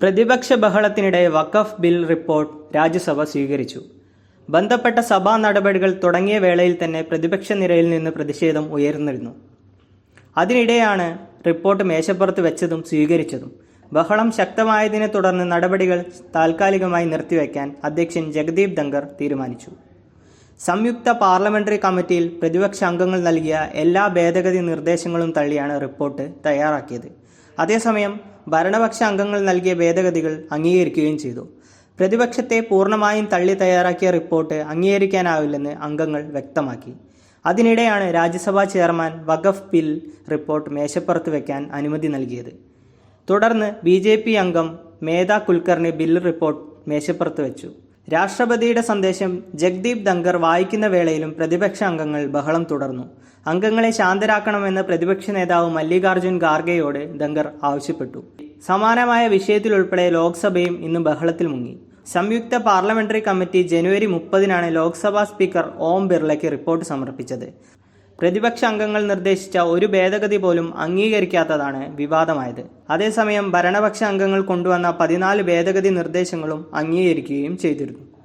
പ്രതിപക്ഷ ബഹളത്തിനിടെ Waqf bill report Rajya Sabha സ്വീകരിച്ചു. ബന്ധപ്പെട്ട സഭാ നടപടികൾ തുടങ്ങിയ വേളയിൽ തന്നെ പ്രതിപക്ഷ നിരയിൽ നിന്ന് പ്രതിഷേധം ഉയർന്നിരുന്നു. അതിനിടെയാണ് റിപ്പോർട്ട് മേശപ്പുറത്ത് വെച്ചതും സ്വീകരിച്ചതും. ബഹളം ശക്തമായതിനെ തുടർന്ന് നടപടികൾ താൽക്കാലികമായി നിർത്തിവെക്കാൻ അധ്യക്ഷൻ ജഗദീപ് ധങ്കർ തീരുമാനിച്ചു. സംയുക്ത പാർലമെന്ററി കമ്മിറ്റിയിൽ പ്രതിപക്ഷ അംഗങ്ങൾ നൽകിയ എല്ലാ ഭേദഗതി നിർദ്ദേശങ്ങളും തള്ളിയാണ് റിപ്പോർട്ട് തയ്യാറാക്കിയത്. അതേസമയം ഭരണപക്ഷ അംഗങ്ങൾ നൽകിയ ഭേദഗതികൾ അംഗീകരിക്കുകയും ചെയ്തു. പ്രതിപക്ഷത്തെ പൂർണമായും തള്ളി തയ്യാറാക്കിയ റിപ്പോർട്ട് അംഗീകരിക്കാനാവില്ലെന്ന് അംഗങ്ങൾ വ്യക്തമാക്കി. അതിനിടെയാണ് Rajya Sabha chairman Waqf bill report മേശപ്പുറത്ത് വയ്ക്കാൻ അനുമതി നൽകിയത്. തുടർന്ന് ബി ജെ പി അംഗം മേധ കുൽക്കർണി ബിൽ റിപ്പോർട്ട് മേശപ്പുറത്ത് വെച്ചു. രാഷ്ട്രപതിയുടെ സന്ദേശം ജഗ്ദീപ് ധങ്കർ വായിക്കുന്ന വേളയിലും പ്രതിപക്ഷ അംഗങ്ങൾ ബഹളം തുടർന്നു. അംഗങ്ങളെ ശാന്തരാക്കണമെന്ന് പ്രതിപക്ഷ നേതാവ് മല്ലികാർജുൻ ഖാർഗെയോട് ധങ്കർ ആവശ്യപ്പെട്ടു. സമാനമായ വിഷയത്തിലുൾപ്പെടെ ലോക്സഭയും ഇന്ന് ബഹളത്തിൽ മുങ്ങി. സംയുക്ത പാർലമെന്ററി കമ്മിറ്റി ജനുവരി മുപ്പതിനാണ് ലോക്സഭാ സ്പീക്കർ ഓം ബിർളയ്ക്ക് റിപ്പോർട്ട് സമർപ്പിച്ചത്. പ്രതിപക്ഷ അംഗങ്ങൾ നിർദ്ദേശിച്ച ഒരു ഭേദഗതി പോലും അംഗീകരിക്കാത്തതാണ് വിവാദമായത്. അതേസമയം ഭരണപക്ഷ അംഗങ്ങൾ കൊണ്ടുവന്ന പതിനാല് ഭേദഗതി നിർദ്ദേശങ്ങളും അംഗീകരിക്കുകയും ചെയ്തിരുന്നു.